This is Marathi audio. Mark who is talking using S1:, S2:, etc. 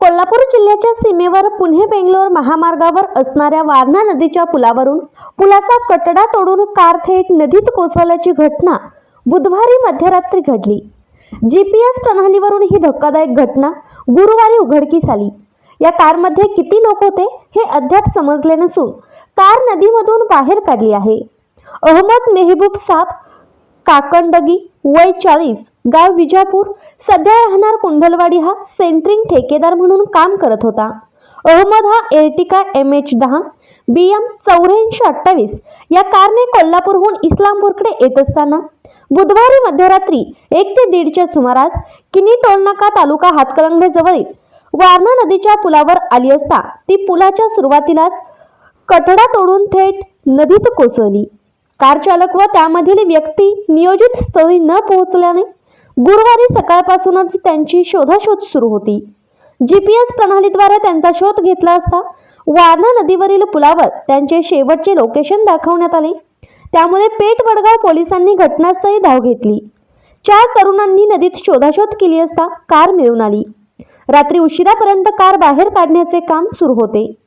S1: कोल्हापूर जिल्ह्याच्या सीमेवर पुणे बेंगलोर महामार्गावर असणाऱ्या वारणा नदीच्या पुलावरून पुलाचा कटडा तोडून कार थेट नदीत कोसळल्याची घटना बुधवारी मध्यरात्री घडली. जीपीएस प्रणालीवरून ही धक्कादायक घटना गुरुवारी उघडकीस आली. या कारमध्ये किती लोक होते हे अद्याप समजले नसून कार नदीमधून बाहेर काढली आहे. अहमद मेहबूब साब काकंडगी वय चाळीस गाव विजापूर सध्या राहणार कुंडलवाडी हा सेंट्रिंग ठेकेदार म्हणून काम करत होता. अहमद हा एर्टिका एम एच दहा बी एम चौऱ्याऐंशी अठ्ठावीस या कारने कोल्हापूरहून इस्लामपूरकडे येत असताना बुधवारी मध्यरात्री एक ते दीडच्या सुमारास किनी टोलनाका तालुका हातकलंगडे वारणा नदीच्या पुलावर आली असता ती पुलाच्या सुरुवातीलाच कठडा तोडून थेट नदीत कोसळली. कार चालक व त्यामधील व्यक्ती नियोजित स्थळी न पोहोचल्याने गुरुवारी सकाळपासूनच त्यांची शोधाशोध सुरू होती. जीपीएस प्रणालीद्वारे त्यांचा शोध घेतला असता वारणा नदीवरील पुलावर त्यांचे शेवटचे लोकेशन दाखवण्यात आले. त्यामुळे पेठ वडगाव पोलिसांनी घटनास्थळी धाव घेतली. चार तरुणांनी नदीत शोधाशोध केली असता कार मिळून आली. रात्री उशिरापर्यंत कार बाहेर काढण्याचे काम सुरू होते.